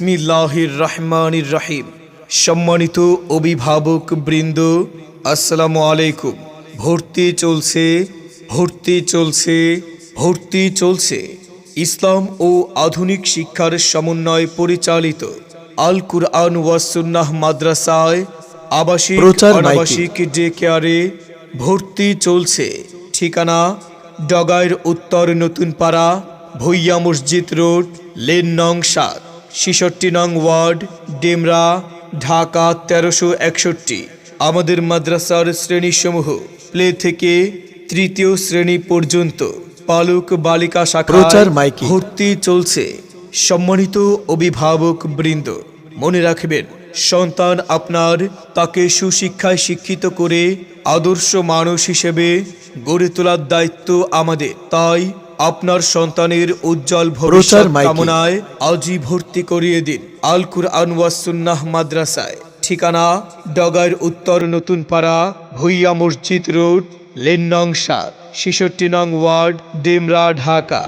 বিসমিল্লাহির রহমানির রাহিম। সম্মানিত অভিভাবক বৃন্দ আসসালামু আলাইকুম। ভর্তি চলছে ভর্তি চলছে ভর্তি চলছে। ইসলাম ও আধুনিক শিক্ষার সমন্বয় পরিচালিত আল কুরআন ওয়াসুন্নাহ মাদ্রাসায় আবাসিক আবাসিক ডে কেয়ারে ভর্তি চলছে। ঠিকানা ডগাইর উত্তর নতুন পাড়া ভুইয়া মসজিদ রোড লেন নং সাত। ছিষট্টি নং ওয়ার্ড ডেমরা ঢাকা তেরোশো একষট্টি। আমাদের মাদ্রাসার শ্রেণীসমূহ প্লে থেকে তৃতীয় শ্রেণি পর্যন্ত। পালক বালিকা শাখা প্রচার মাইকে। ভর্তি চলছে। সম্মানিত অভিভাবক বৃন্দ মনে রাখবেন সন্তান আপনার তাকে সুশিক্ষায় শিক্ষিত করে আদর্শ মানুষ হিসেবে গড়ে তোলার দায়িত্ব আমাদের। তাই আপনার সন্তানের উজ্জ্বল ভবিষ্যৎ কামনায় আজই ভর্তি করিয়ে দিন। আল কুরআন ওয়াসুন্নাহ মাদ্রাসায়। ঠিকানা ডগার উত্তর নতুন পাড়া ভুইয়া মসজিদ রোড লেন নং সাত ছেষট্টি নং ward Demra Dhaka.